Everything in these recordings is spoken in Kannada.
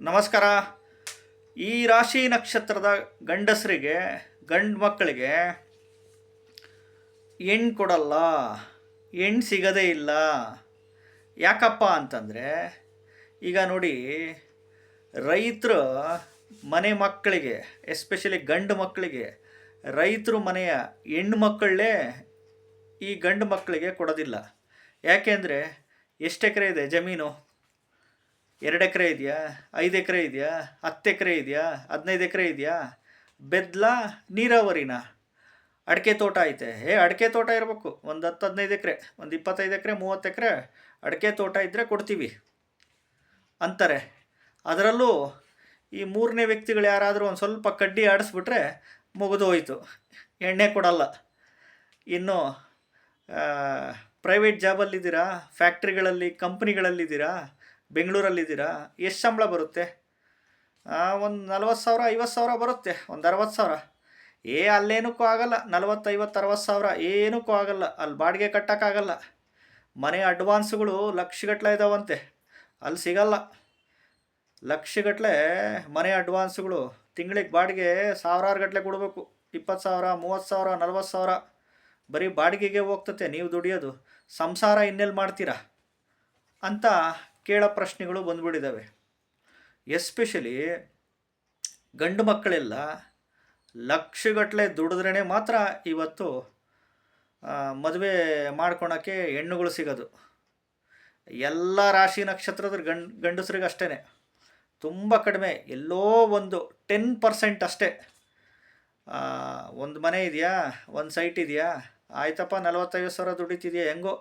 ನಮಸ್ಕಾರ. ಈ ರಾಶಿ ನಕ್ಷತ್ರದ ಗಂಡಸರಿಗೆ, ಗಂಡು ಮಕ್ಕಳಿಗೆ ಹೆಣ್ಣು ಕೊಡಲ್ಲ ಹೆಣ್ಣು ಸಿಗದೇ ಇಲ್ಲ. ಯಾಕಪ್ಪ ಅಂತಂದರೆ, ಈಗ ನೋಡಿ, ರೈತರು ಮನೆ ಮಕ್ಕಳಿಗೆ ಎಸ್ಪೆಷಲಿ ಗಂಡು ಮಕ್ಕಳಿಗೆ, ರೈತರು ಮನೆಯ ಹೆಣ್ಣು ಮಕ್ಕಳೇ ಈ ಗಂಡು ಮಕ್ಕಳಿಗೆ ಕೊಡೋದಿಲ್ಲ. ಯಾಕೆಂದರೆ ಎಷ್ಟು ಎಕರೆ ಇದೆ ಜಮೀನು? ಎರಡು ಎಕರೆ ಇದೆಯಾ? ಐದು ಎಕರೆ ಇದೆಯಾ? ಹತ್ತು ಎಕರೆ ಇದೆಯಾ? ಹದಿನೈದು ಎಕರೆ ಇದೆಯಾ? ಬೆದ್ಲ ನೀರಾವರಿನ ಅಡಿಕೆ ತೋಟ ಐತೆ. ಏ ಅಡಿಕೆ ತೋಟ ಇರಬೇಕು. ಒಂದು ಹತ್ತು ಹದಿನೈದು ಎಕರೆ, ಒಂದು ಇಪ್ಪತ್ತೈದು ಎಕರೆ, ಮೂವತ್ತು ಎಕರೆ ಅಡಿಕೆ ತೋಟ ಇದ್ದರೆ ಕೊಡ್ತೀವಿ ಅಂತಾರೆ. ಅದರಲ್ಲೂ ಈ ಮೂರನೇ ವ್ಯಕ್ತಿಗಳು ಯಾರಾದರೂ ಒಂದು ಸ್ವಲ್ಪ ಕಡ್ಡಿ ಆಡಿಸ್ಬಿಟ್ರೆ ಮುಗಿದು ಹೋಯಿತು. ಎಣ್ಣೆ ಕೊಡಲ್ಲ. ಇನ್ನು ಪ್ರೈವೇಟ್ ಜಾಬಲ್ಲಿದ್ದೀರಾ ಫ್ಯಾಕ್ಟ್ರಿಗಳಲ್ಲಿ ಕಂಪ್ನಿಗಳಲ್ಲಿದ್ದೀರಾ ಬೆಂಗಳೂರಲ್ಲಿದ್ದೀರಾ? ಎಷ್ಟು ಸಂಬಳ ಬರುತ್ತೆ? ಒಂದು ನಲ್ವತ್ತು ಸಾವಿರ, ಐವತ್ತು ಸಾವಿರ ಬರುತ್ತೆ. ಒಂದು ಅರವತ್ತು ಸಾವಿರ. ಏ, ಅಲ್ಲೇನಕ್ಕೂ ಆಗಲ್ಲ. ನಲ್ವತ್ತು, ಐವತ್ತು, ಅರವತ್ತು ಸಾವಿರ ಏನಕ್ಕೂ ಆಗಲ್ಲ. ಅಲ್ಲಿ ಬಾಡಿಗೆ ಕಟ್ಟೋಕ್ಕಾಗಲ್ಲ ಮನೆ ಅಡ್ವಾನ್ಸ್ಗಳು ಲಕ್ಷಗಟ್ಟಲೆ ಇದಾವಂತೆ. ಅಲ್ಲಿ ಸಿಗಲ್ಲ. ಲಕ್ಷಗಟ್ಟಲೆ ಮನೆ ಅಡ್ವಾನ್ಸ್ಗಳು. ತಿಂಗಳಿಗೆ ಬಾಡಿಗೆ ಸಾವಿರಾರು ಗಟ್ಟಲೆ ಕೊಡಬೇಕು. ಇಪ್ಪತ್ತು ಸಾವಿರ, ಮೂವತ್ತು ಸಾವಿರ, ನಲ್ವತ್ತು ಸಾವಿರ. ಬರೀ ಬಾಡಿಗೆಗೆ ಹೋಗ್ತತೆ, ನೀವು ದುಡಿಯೋದು. ಸಂಸಾರ ಇನ್ನೆಲ್ಲಿ ಮಾಡ್ತೀರಾ? ಅಂತ ಕೇಳೋ ಪ್ರಶ್ನೆಗಳು ಬಂದ್ಬಿಟ್ಟಿದ್ದಾವೆ. ಎಸ್ಪೆಷಲಿ ಗಂಡು ಮಕ್ಕಳೆಲ್ಲ, ಲಕ್ಷಗಟ್ಟಲೆ ದುಡಿದ್ರೇ ಮಾತ್ರ ಇವತ್ತು ಮದುವೆ ಮಾಡ್ಕೊಳಕ್ಕೆ ಹೆಣ್ಣುಗಳು ಸಿಗೋದು. ಎಲ್ಲ ರಾಶಿ ನಕ್ಷತ್ರದ ಗಂಡ್ ಗಂಡಸ್ರಿಗೆ ಅಷ್ಟೇ ತುಂಬ ಕಡಿಮೆ, ಎಲ್ಲೋ ಒಂದು ಟೆನ್ ಪರ್ಸೆಂಟ್ ಅಷ್ಟೇ. ಒಂದು ಮನೆ ಇದೆಯಾ, ಒಂದು ಸೈಟ್ ಇದೆಯಾ, ಆಯ್ತಪ್ಪ ನಲವತ್ತೈದು ಸಾವಿರ ದುಡಿತಿದೆಯಾ, ಹೆಂಗೋ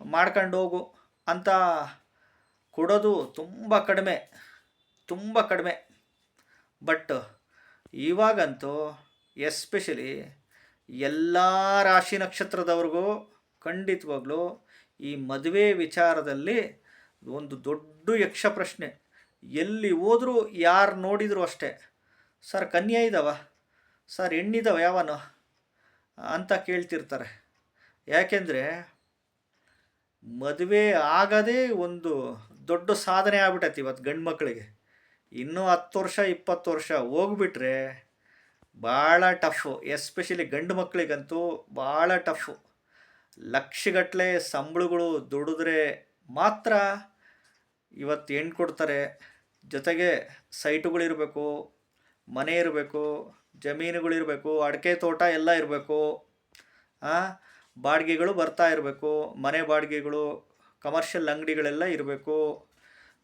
ಮಾಡ್ಕೊಂಡು ಹೋಗು ಅಂತ ಕೊಡೋದು ತುಂಬ ಕಡಿಮೆ ತುಂಬ ಕಡಿಮೆ. ಬಟ್ ಇವಾಗಂತೂ ಎಸ್ಪೆಷಲಿ ಎಲ್ಲ ರಾಶಿ ನಕ್ಷತ್ರದವ್ರಿಗೂ ಖಂಡಿತವಾಗ್ಲೂ ಈ ಮದುವೆ ವಿಚಾರದಲ್ಲಿ ಒಂದು ದೊಡ್ಡ ಯಕ್ಷ ಪ್ರಶ್ನೆ. ಎಲ್ಲಿ ಹೋದರೂ ಯಾರು ನೋಡಿದರೂ ಅಷ್ಟೇ, ಸರ್ ಕನ್ಯಾ ಇದ್ದಾವ ಸರ್ ಹೆಣ್ಣಿದಾವ ಯಾವನು? ಅಂತ ಕೇಳ್ತಿರ್ತಾರೆ. ಯಾಕೆಂದರೆ ಮದುವೆ ಆಗದೇ ಒಂದು ದೊಡ್ಡ ಸಾಧನೆ ಆಗ್ಬಿಟ್ಟೈತಿ ಇವತ್ತು ಗಂಡು ಮಕ್ಕಳಿಗೆ ಇನ್ನೂ ಹತ್ತು ವರ್ಷ, ಇಪ್ಪತ್ತು ವರ್ಷ ಹೋಗ್ಬಿಟ್ರೆ ಭಾಳ ಟಫು ಎಸ್ಪೆಷಲಿ ಗಂಡು ಮಕ್ಕಳಿಗಂತೂ ಭಾಳ ಟಫು ಲಕ್ಷಗಟ್ಟಲೆ ಸಂಬಳಗಳು ದುಡಿದ್ರೆ ಮಾತ್ರ ಇವತ್ತು ಹೆಣ್ಣು ಕೊಡ್ತಾರೆ. ಜೊತೆಗೆ ಸೈಟುಗಳಿರಬೇಕು ಮನೆ ಇರಬೇಕು ಜಮೀನುಗಳಿರಬೇಕು ಅಡಿಕೆ ತೋಟ ಎಲ್ಲ ಇರಬೇಕು. ಬಾಡಿಗೆಗಳು ಬರ್ತಾ ಇರಬೇಕು, ಮನೆ ಬಾಡಿಗೆಗಳು ಕಮರ್ಷಿಯಲ್ ಅಂಗಡಿಗಳೆಲ್ಲ ಇರಬೇಕು.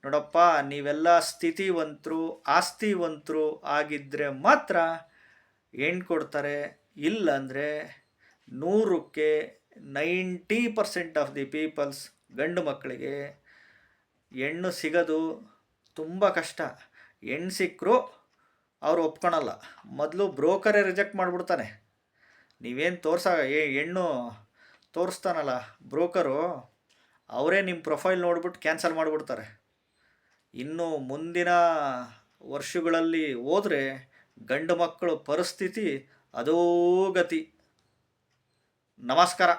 ನೋಡಪ್ಪ, ನೀವೆಲ್ಲ ಸ್ಥಿತಿವಂತರು, ಆಸ್ತಿವಂತರು ಆಗಿದ್ದರೆ ಮಾತ್ರ ಹೆಣ್ಣು ಕೊಡ್ತಾರೆ ಇಲ್ಲಂದರೆ ನೂರಕ್ಕೆ ninety percent of the peoples ಗಂಡು ಮಕ್ಕಳಿಗೆ ಹೆಣ್ಣು ಸಿಗೋದು ತುಂಬ ಕಷ್ಟ. ಹೆಣ್ಣು ಸಿಕ್ಕರೂ ಅವ್ರು ಒಪ್ಕೊಳಲ್ಲ. ಮೊದಲು ಬ್ರೋಕರೇ ರಿಜೆಕ್ಟ್ ಮಾಡಿಬಿಡ್ತಾನೆ. ನೀವೇನು ತೋರ್ಸ ಹೆಣ್ಣು ತೋರಿಸ್ತಾನಲ್ಲ, ಬ್ರೋಕರು, ಅವರೇ ನಿಮ್ಮ ಪ್ರೊಫೈಲ್ ನೋಡ್ಬಿಟ್ಟು ಕ್ಯಾನ್ಸಲ್ ಮಾಡಿಬಿಡ್ತಾರೆ. ಇನ್ನು ಮುಂದಿನ ವರ್ಷಗಳಲ್ಲಿ ಹೋದರೆ ಗಂಡು ಮಕ್ಕಳು ಪರಿಸ್ಥಿತಿ ಅದೋ ಗತಿ ನಮಸ್ಕಾರ.